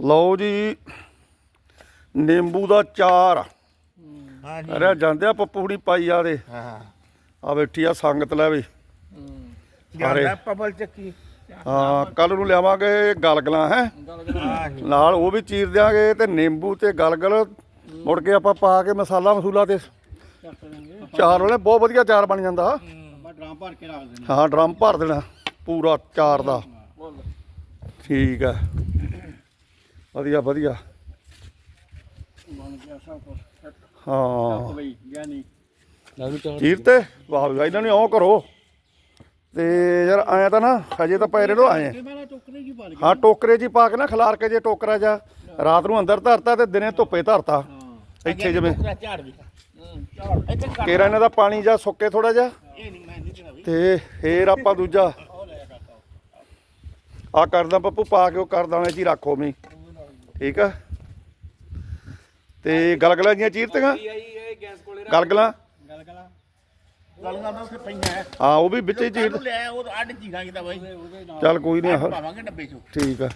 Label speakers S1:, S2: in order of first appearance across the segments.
S1: ਲਓ ਜੀ ਨਿੰਬੂ ਦਾ ਚਾਰ।
S2: ਹਾਂ ਜੀ
S1: ਅਰੇ ਜਾਂਦੇ ਆ ਪੱਪੂ ਹੁਣੀ ਪਾਈ ਆ ਦੇ
S2: ਹਾਂ।
S1: ਆ ਬੈਠੀ ਆ ਸੰਗਤ ਲੈ ਵੀ।
S2: ਜਾਂਦਾ ਪਬਲ ਚੱਕੀ।
S1: ਹਾਂ ਕੱਲ ਨੂੰ ਲਿਆਵਾਂਗੇ ਗਲਗਲਾਂ ਹੈ? ਨਾਲ ਉਹ ਵੀ ਚੀਰ ਦਿਆਂਗੇ ਤੇ ਨਿੰਬੂ ਤੇ ਗਲਗਲ ਮੁੜ ਕੇ ਆਪਾਂ ਪਾ ਕੇ ਮਸਾਲਾ ਮਸੂਲਾ ਤੇ ਚਾਰ ਵਾਲੇ ਬਹੁਤ ਵਧੀਆ ਚਾਰ ਬਣ ਜਾਂਦਾ।
S2: ਡਰਾਮ ਭਰ ਕੇ ਰੱਖ ਦਿੰਦਾ
S1: ਹਾਂ। ਡਰਮ ਭਰ ਦੇਣਾ ਪੂਰਾ ਚਾਰ ਦਾ। ਠੀਕ ਆ ਵਧੀਆ ਵਧੀਆ।
S2: ਬਣ ਗਿਆ ਸਭ ਕੁਝ
S1: ਹਾਂ।
S2: ਬਈ ਗਿਆਨੀ
S1: ਵਾਹ ਵਾਹ, ਇਹਨਾਂ ਨੂੰ ਕਰੋ। ਤੇ ਯਾਰ ਆਇਆ ਤਾਂ ਨਾ ਹਜੇ ਤਾਂ ਪੈਰੇ ਨੂੰ ਆਏ ਆ। ਹਾਂ ਟੋਕਰੇ ਹੀ ਪਾ ਕੇ ਨਾ ਖਿਲਾਰ ਕੇ ਜੇ ਟੋਕਰਾ ਜਾ ਰਾਤ ਨੂੰ ਅੰਦਰ ਧਰਤਾ ਤੇ ਦਿਨੇ ਧੁੱਪੇ ਧਰਤਾ। ਇੱਥੇ ਜਿਵੇਂ
S2: ਝਾੜ ਵੀ ਝਾੜ ਇੱਥੇ ਕਰ
S1: ਕੇਰਾ ਇਹਨਾਂ ਦਾ ਪਾਣੀ ਜਾਂ ਸੁੱਕੇ ਥੋੜਾ ਜਿਹਾ?
S2: ਇਹ ਨਹੀਂ ਮੈਂ ਨਹੀਂ ਦੇਣਾ ਬਈ।
S1: ਤੇ ਫੇਰ ਆਪਾਂ ਦੂਜਾ। ਆ ਕਰਦਾ ਪੱਪੂ ਪਾ ਕੇ ਉਹ ਕਰ ਦਾਣੇ 'ਚ ਹੀ ਰੱਖੋ ਮੀ ਠੀਕ ਆ? ਤੇ ਗਲਗਲਾਂ ਦੀਆਂ ਚੀਰਤੀਆਂ? ਗਲਗਲਾਂ?
S2: ਗੱਲ ਕਲਾ ਗੱਲ ਕਰਦਾ ਉੱਥੇ ਪਈਆਂ ਹੈ
S1: ਹਾਂ ਉਹ ਵੀ ਵਿੱਚ ਹੀ ਚੀਰ
S2: ਕੱਲ ਲੈ ਉਹ ਅੱਡ ਚੀਰਾਂ ਕਿਤਾ ਬਾਈ
S1: ਚੱਲ ਕੋਈ ਨਹੀਂ
S2: ਪਾਵਾਂਗੇ ਡੱਬੇ ਚੋਂ
S1: ਠੀਕ ਆ।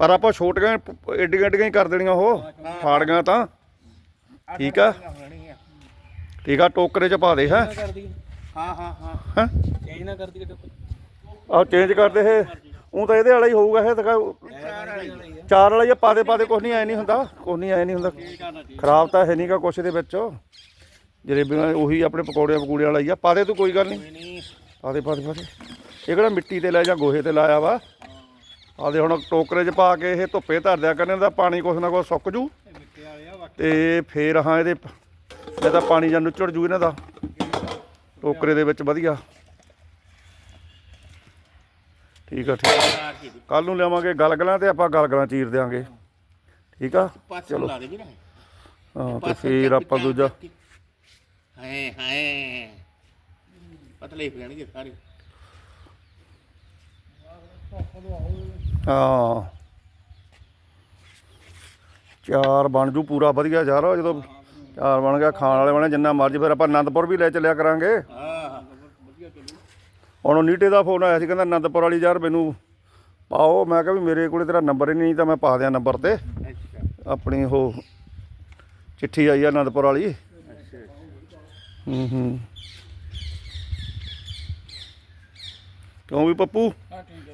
S1: ਪਰ ਆਪਾਂ ਛੋਟੀਆਂ ਏਡੀਆਂ ਏਡੀਆਂ ਹੀ ਕਰ ਦੇਣੀਆਂ ਉਹ ਫਾੜੀਆਂ ਤਾਂ। ਠੀਕ ਆ? ਠੀਕ ਆ ਟੋਕਰੇ 'ਚ ਪਾ ਦੇ ਹੈ?
S2: ਹਾਂ? ਹਾਂ ਹਾਂ
S1: ਹੈ
S2: ਚੇਂਜ ਨਾ ਕਰਦੀ ਟੋਕਰਾ।
S1: ਆ ਚੇਂਜ ਕਰਦੇ ਇਹ। ਉਹ ਤਾਂ ਇਹਦੇ ਵਾਲਾ ਹੀ ਹੋਊਗਾ ਇਹ ਦਿਖਾ ਚਾਰ ਵਾਲਾ ਹੀ ਆ, ਪਾ ਦੇ ਪਾ ਕੁਛ ਨਹੀਂ ਐ ਨਹੀਂ ਹੁੰਦਾ ਕੁਛ ਨਹੀਂ ਐ ਨਹੀਂ ਹੁੰਦਾ। ਖਰਾਬ ਤਾਂ ਹੈ ਨਹੀਂਗਾ ਕੁਛ ਦੇ ਵਿੱਚ। ਜਲੇਬੀਆਂ ਉਹੀ ਆਪਣੇ ਪਕੌੜੇ ਪਕੂੜੇ ਵਾਲਾ ਹੀ ਆ ਪਾ ਦੇ ਤੂੰ ਕੋਈ ਗੱਲ ਨਹੀਂ।
S2: ਨਹੀਂ
S1: ਪਾ ਦੇ ਪਾ ਦੇ ਇਹ ਕਿਹੜਾ ਮਿੱਟੀ ਤੇ ਲੈ ਜਾਂ ਗੋਹੇ ਤੇ ਲਾਇਆ ਵਾ? ਆ ਹੁਣ ਟੋਕਰੇ 'ਚ ਪਾ ਕੇ ਇਹ ਧੁੱਪੇ ਧਰ ਦਿਆ ਕਰਨੇ ਦਾ ਪਾਣੀ ਕੁਛ ਨਾ ਕੁਛ ਸੁੱਕ ਜੂ।
S2: ਮਿੱਟੇ ਵਾਲੇ
S1: ਤੇ ਫੇਰ ਹਾਂ ਇਹਦੇ ਇਹ ਤਾਂ ਪਾਣੀ ਜਾਂ ਨੁੱਚੜ ਜੂ ਇਹਨਾਂ ਦਾ। ਟੋਕਰੇ ਦੇ ਵਿੱਚ ਵਧੀਆ। ਠੀਕ ਆ ਠੀਕ ਕੱਲ ਨੂੰ ਲਿਆਵਾਂਗੇ ਗਲਗਲਾਂ ਤੇ ਆਪਾਂ ਗਲਗਲਾਂ ਚੀਰ ਦਿਆਂਗੇ। ਠੀਕ ਆ?
S2: ਪਾਸੇ ਲਾ ਦੇ ਵੀ ਨਾ
S1: ਹਾਂ ਤੇ ਫੇਰ ਆਪਾਂ ਦੂਜਾ
S2: ਹਾਏ ਹਾਏ। ਪਤਲੇ ਹੀ ਸਾਰੇ।
S1: ਹਾਂ। ਚਾਰ ਬਣ ਜੂ ਪੂਰਾ ਵਧੀਆ ਯਾਰ ਜਦੋਂ ਚਾਰ ਬਣ ਗਿਆ ਖਾਣ ਵਾਲੇ ਬਣੇ ਜਿੰਨਾ ਮਰਜ਼ੀ ਫਿਰ ਆਪਾਂ ਆਨੰਦਪੁਰ ਵੀ ਲੈ ਚੱਲਿਆ ਕਰਾਂਗੇ।
S2: ਹਾਂ।
S1: ਹੁਣ ਨੀਟੇ ਦਾ ਫੋਨ ਆਇਆ ਸੀ ਕਹਿੰਦਾ ਆਨੰਦਪੁਰ ਵਾਲੀ ਯਾਰ ਮੈਨੂੰ ਪਾਓ। ਮੈਂ ਕਿਹਾ ਵੀ ਮੇਰੇ ਕੋਲੇ ਤੇਰਾ ਨੰਬਰ ਹੀ ਨਹੀਂ ਤਾਂ ਮੈਂ ਪਾ ਦਿਆਂ ਨੰਬਰ ਤੇ। ਆਪਣੀ ਉਹ ਚਿੱਠੀ ਆਈ ਆ ਆਨੰਦਪੁਰ ਵਾਲੀ। ਹੂੰ ਹੂੰ ਕਿਉਂ ਵੀ ਪੱਪੂ?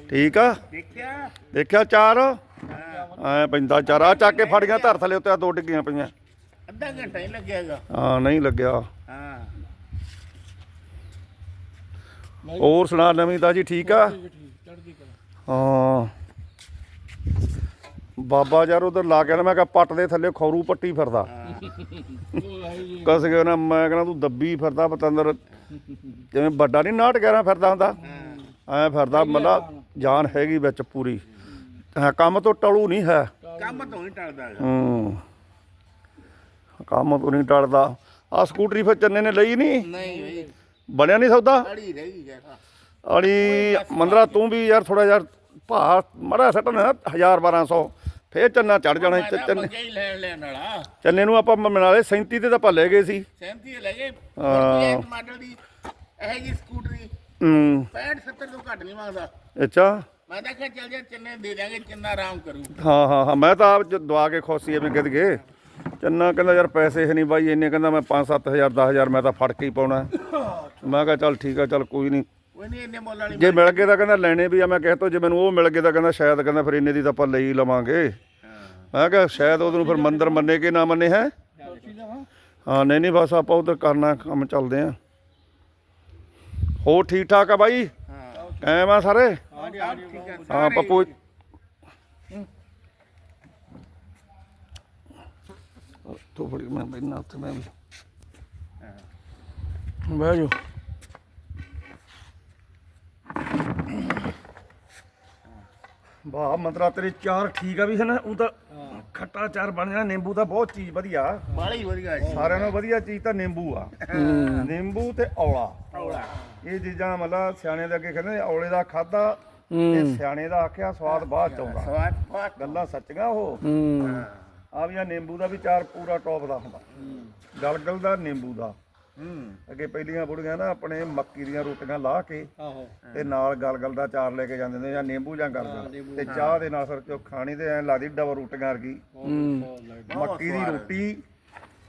S1: ਠੀਕ ਆ
S2: ਦੇਖਿਆ?
S1: ਦੇਖਿਆ ਚਾਰ? ਐ ਪੈਂਦਾ ਚਾਰ। ਆ ਚੱਕ ਕੇ ਫੜ ਗਿਆ ਧਰ ਥਲੇ ਉੱਤੇ ਆਹ ਦੋ ਡਿੱਗੀਆਂ ਪਈਆਂ।
S2: ਅੱਧਾ ਘੰਟਾ ਹੀ ਲੱਗਿਆਗਾ
S1: ਹਾਂ ਨਹੀਂ ਲੱਗਿਆ।
S2: ਹਾਂ।
S1: ਹੋਰ ਸੁਣਾ ਨਵੀਂ ਤਾਜੀ ਠੀਕ ਆ? ਹਾਂ। ਬਾਬਾ ਯਾਰ ਉਧਰ ਲਾ ਕੇ ਨਾ ਮੈਂ ਕਿਹਾ ਪੱਟ ਦੇ ਥੱਲੇ ਖੌਰੂ ਪੱਟੀ ਫਿਰਦਾ। ਕਸ ਗਿਆ ਨਾ ਮੈਂ ਕਹਿੰਦਾ ਤੂੰ ਦੱਬੀ ਫਿਰਦਾ ਪਤੰਦਰ। ਜਿਵੇਂ ਵੱਡਾ ਨਹੀਂ ਨਾਟ ਗਿਆਰਾਂ ਫਿਰਦਾ ਹੁੰਦਾ। ਐ ਫਿਰਦਾ ਮਤਲਬ ਜਾਨ ਹੈਗੀ ਵਿੱਚ ਪੂਰੀ। ਹਾਂ ਕੰਮ ਤੋਂ ਟਲੂ ਨਹੀਂ ਹੈ।
S2: ਕੰਮ ਤੋਂ ਹੀ ਟਲਦਾ।
S1: ਹੂੰ। ਕੰਮ ਤੋਂ ਨਹੀਂ ਟਲਦਾ। ਆ ਸਕੂਟਰੀ ਫਿਰ ਚੰਨੇ ਨੇ ਲਈ ਨਹੀਂ
S2: ਨਹੀਂ ਬਈ।
S1: ਬਣਿਆ ਨਹੀਂ ਸੌਦਾ?
S2: ਅੜੀ ਰਹਿ ਗਈ ਜੈਸਾ
S1: ਅੜੀ ਮੰਦਰਾ ਤੂੰ ਵੀ ਯਾਰ ਥੋੜਾ ਯਾਰ ਭਾ ਮੜਾ ਸੱਟਣਾ 1000 1200 ਫੇਰ ਚੰਨਾ ਚੜ ਜਾਣਾ ਚ- ਚੰਨੇ
S2: ਮੰਗਿਆ ਹੀ ਲੈਣ ਲੈਣ ਵਾਲਾ।
S1: ਚੰਨੇ ਨੂੰ ਆਪਾਂ ਮਨਾ ਲਏ 37 ਤੇ ਤਾਂ ਆਪਾਂ ਲੈ ਗਏ ਸੀ।
S2: ਸਹਿਮਤੀ ਲੈ ਗਏ।
S1: ਹਾਂ।
S2: ਇੱਕ ਮਾਡਲ ਦੀ ਇਹ ਜੀ ਸਕੂਟਰੀ
S1: ਹੂੰ।
S2: 65 70 ਤੋਂ ਘੱਟ ਨਹੀਂ ਮੰਗਦਾ।
S1: ਅੱਛਾ।
S2: ਮੈਂ ਤਾਂ ਕਿਹਾ ਚੱਲ ਜਾ ਚੰਨੇ ਦੇ ਦਿਆਂਗੇ ਚੰਨਾ ਆਰਾਮ ਕਰੂ।
S1: ਹਾਂ ਹਾਂ ਹਾਂ ਮੈਂ ਤਾਂ ਆਪ ਦਵਾ ਕੇ ਖੁਸ਼ ਸੀ ਐਵੇਂ ਕਿਦ ਗਏ। ਚੰਨਾ ਕਹਿੰਦਾ ਯਾਰ ਪੈਸੇ ਹੈ ਨਹੀਂ ਬਾਈ ਇੰਨੇ ਕਹਿੰਦਾ ਮੈਂ 5-7000 10000 ਮੈਂ ਤਾਂ ਫੜ ਕੇ ਹੀ ਪਾਉਣਾ। ਮੈਂ ਕਿਹਾ ਚੱਲ ਠੀਕ ਆ ਚੱਲ ਕੋਈ ਨਹੀਂ।
S2: ਕੋਈ ਨਹੀਂ ਇੰਨੇ ਮੁੱਲ ਵਾਲੀ
S1: ਜੇ ਮਿਲ ਗਏ ਤਾਂ ਕਹਿੰਦਾ ਲੈਣੇ ਵੀ ਆ ਮੈਂ ਕਹਿ ਤੋ ਜੇ ਮੈਨੂੰ ਉਹ ਮਿਲ ਗਏ ਤਾਂ ਕਹਿੰਦਾ ਸ਼ਾਇਦ ਕਹਿੰਦਾ ਫਿਰ ਇੰਨੇ ਦੀ ਤਾਂ ਆਪਾਂ ਲਈ ਲਵਾਂਗੇ। ਮੈਂ ਕਿਹਾ ਸ਼ਾਇਦ ਉਹਨੂੰ ਫਿਰ ਮੰਦਰ ਮੰਨੇ ਕਿ ਨਾ ਮੰਨੇ ਹੈ? ਹਾਂ ਨਹੀਂ ਨਹੀਂ ਬਸ ਆਪਾਂ ਉਧਰ ਕਰਨਾ ਕੰਮ ਚੱਲਦੇ ਆ। ਹੋਰ ਠੀਕ ਠਾਕ ਆ ਬਾਈ? ਆ ਸਾਰੇ?
S2: ਹਾਂ
S1: ਪੱਪੂ ਤੋ ਫੜੀ ਮੈਂ ਬੈਠਣਾ ਉੱਥੇ ਮੈਂ ਵੀ। ਬਹਿ ਜਾ ਵਾਹ ਮੰਤਰਾ ਤੇਰੇ ਚਾਰ ਠੀਕ ਆ ਵੀ ਹੈ ਨਾ ਉਹ ਤਾਂ ਖੱਟਾ ਚਾਰ ਬਣ ਜਾਣਾ ਨਿੰਬੂ ਤਾਂ ਬਹੁਤ ਚੀਜ਼ ਵਧੀਆ।
S2: ਬਾਲੀ ਵਧੀਆ
S1: ਸਾਰਿਆਂ ਨਾਲੋਂ ਵਧੀਆ ਚੀਜ਼ ਤਾਂ ਨਿੰਬੂ ਆ। ਨਿੰਬੂ ਤੇ ਔਲਾ।
S2: ਔਲਾ।
S1: ਇਹ ਚੀਜ਼ਾਂ ਮਤਲਬ ਸਿਆਣੇ ਦੇ ਅੱਗੇ ਕਹਿੰਦੇ ਔਲੇ ਦਾ ਖਾਦਾ ਤੇ ਸਿਆਣੇ ਦਾ ਆਖਿਆ ਸਵਾਦ ਬਾਅਦ ਚ ਆਉਂਦਾ। ਗੱਲਾਂ ਸੱਚੀਆਂ ਉਹ।
S2: ਹਾਂ।
S1: ਆ ਵੀ ਆ ਨਿੰਬੂ ਦਾ ਵੀ ਚਾਰ ਪੂਰਾ ਟੌਪ ਦਾ ਹੁੰਦਾ। ਗਲਗਲ ਦਾ ਨਿੰਬੂ ਦਾ।
S2: ਹੂੰ।
S1: ਅੱਗੇ ਪਹਿਲੀਆਂ ਬੁੜੀਆਂ ਨਾ ਆਪਣੇ ਮੱਕੀ ਦੀਆਂ ਰੋਟੀਆਂ ਲਾ ਕੇ
S3: ਆਹੋ।
S1: ਤੇ ਨਾਲ ਗਲਗਲ ਦਾ ਚਾਰ ਲੈ ਕੇ ਜਾਂਦੇ ਨੇ ਜਾਂ ਨਿੰਬੂ ਜਾਂ ਗਲਗਲ। ਤੇ ਚਾਹ ਦੇ ਨਾਲ ਸਰ ਚੋ ਖਾਣੀ ਤੇ ਐ ਲੱਗਦੀ ਡਬਲ ਰੋਟੀਆਂ ਵਰਗੀ। ਮੱਕੀ ਦੀ ਰੋਟੀ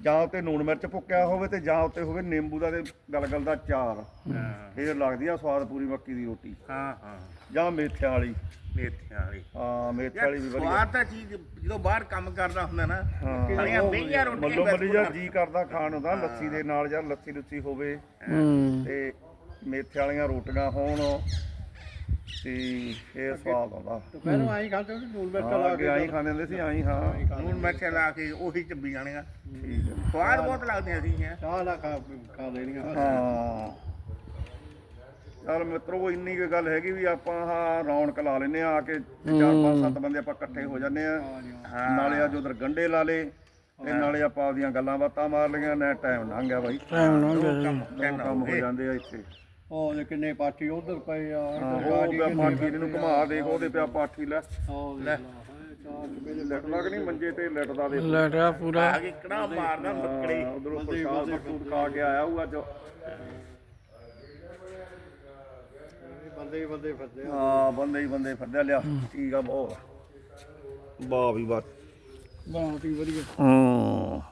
S1: ਜਾਂ ਉੱਤੇ ਨੂਣ ਮਿਰਚ ਭੁੱਕਿਆ ਹੋਵੇ ਤੇ ਜਾਂ ਉੱਤੇ ਹੋਵੇ ਨਿੰਬੂ ਦਾ ਤੇ ਗਲਗਲ ਦਾ ਚਾਰ। ਫੇਰ ਲੱਗਦੀ ਆ ਸਵਾਦ ਪੂਰੀ ਮੱਕੀ ਦੀ ਰੋਟੀ।
S2: ਹਾਂ ਹਾਂ।
S1: ਜਾਂ ਮੇਥਿਆਂ ਵਾਲੀ।
S2: ਮੇਥਿਆਂ ਵਾਲੀ।
S1: ਹਾਂ ਮੇਥਿਆਂ ਵਾਲੀ ਵੀ ਵਧੀਆ।
S2: ਸਵਾਦ ਤਾਂ ਚੀਜ਼ ਜਦੋਂ ਬਾਹਰ ਕੰਮ ਕਰਦਾ ਹੁੰਦਾ ਨਾ
S1: ਹਾਂ।
S2: ਖੜੀਆਂ ਮਹਿੰਗੀਆਂ ਰੋਟੀਆਂ
S1: ਮੱਲੋ ਮੱਲੀ ਜਾਂ ਜੀ ਕਰਦਾ ਖਾਣ ਤਾਂ ਲੱਸੀ ਦੇ ਨਾਲ ਜਾਂ ਲੱਸੀ ਲੁੱਸੀ ਹੋਵੇ। ਤੇ ਮੇਥੇ ਵਾਲੀਆਂ ਰੋਟੀਆਂ ਹੋਣ ਤੇ ਇਹ ਸਵਾਦ ਆਉਂਦਾ।
S3: ਪਹਿਲਾਂ ਆਈ ਖਾਂਦੇ ਸੀ ਨੂਨ ਮਿਰਚ ਲਾ ਕੇ
S1: ਆਈ ਖਾਂਦੇ ਹੁੰਦੇ ਸੀ ਆਈ ਹਾਂ।
S2: ਨੂਨ ਮਿਰਚ ਲਾ ਕੇ ਉਹੀ ਚੱਬੀ ਜਾਣੀਆਂ
S1: ਠੀਕ ਹੈ।
S2: ਸਵਾਦ ਬਹੁਤ ਲੱਗਦੀਆਂ ਸੀ
S3: ਚਾਹ ਖਾ ਖਾ ਲੈਣੀਆਂ।
S1: ਹਾਂ। ਚਲ ਮਿੱਤਰੋ ਇੰਨੀ ਕੁ ਗੱਲ ਹੈਗੀ ਵੀ ਆਪਾਂ ਹਾਂ ਰੌਣਕ ਲਾ ਲੈਨੇ ਆ ਆ ਕੇ ਚਾਰ ਪੰਜ ਸੱਤ ਬੰਦੇ ਆਪਾਂ ਇਕੱਠੇ ਹੋ ਜਾਂਦੇ ਆ ਨਾਲੇ ਅੱਜ ਉਧਰ ਗੰਡੇ ਲਾ ਲੇ ਤੇ ਨਾਲੇ ਆਪਾਂ ਆਪਦੀਆਂ ਗੱਲਾਂ ਬਾਤਾਂ ਮਾਰ ਲਈਆਂ ਨਾ ਟਾਈਮ ਲੰਘ ਗਿਆ ਬਾਈ।
S4: ਟਾਈਮ ਨਾ ਗਿਆ
S1: ਦੋ ਕੰਮ ਹੋ ਜਾਂਦੇ ਆ ਇੱਥੇ।
S3: ਉਹ ਜੇ ਕਿੰਨੇ ਪਾਠੀ ਉਧਰ ਪਏ ਆ
S1: ਉਹ ਪਿਆ ਪਾਠੀ ਨੂੰ ਘੁਮਾ ਦੇਖ ਉਹਦੇ ਪਿਆ ਪਾਠੀ ਲੈ।
S3: ਲੈ।
S1: ਲਿਟਦਾ ਕਿ ਨਹੀਂ ਮੰਜੇ ਤੇ ਲਿਟਦਾ ਦੇ
S4: ਲੈਟਾ ਪੂਰਾ।
S2: ਆ ਕੇ ਕੜਾ ਮਾਰਦਾ ਬੱਕੜੀ
S1: ਉਧਰੋਂ ਪ੍ਰਸ਼ਾਦ ਖਾ ਕੇ ਆਇਆ ਉਹ ਅੱਜ।
S3: ਬੰਦੇ ਹੀ ਬੰਦੇ ਫਿਰਦੇ ਆ।
S1: ਹਾਂ ਬੰਦੇ ਹੀ ਬੰਦੇ ਫਿਰਦੇ ਆ, ਲਿਆ ਠੀਕ ਆ ਬਹੁਤ ਵਾਹ ਵੀ ਵਾਹ।
S3: ਬਹੁਤ ਹੀ ਵਧੀਆ।
S1: ਹੂੰ।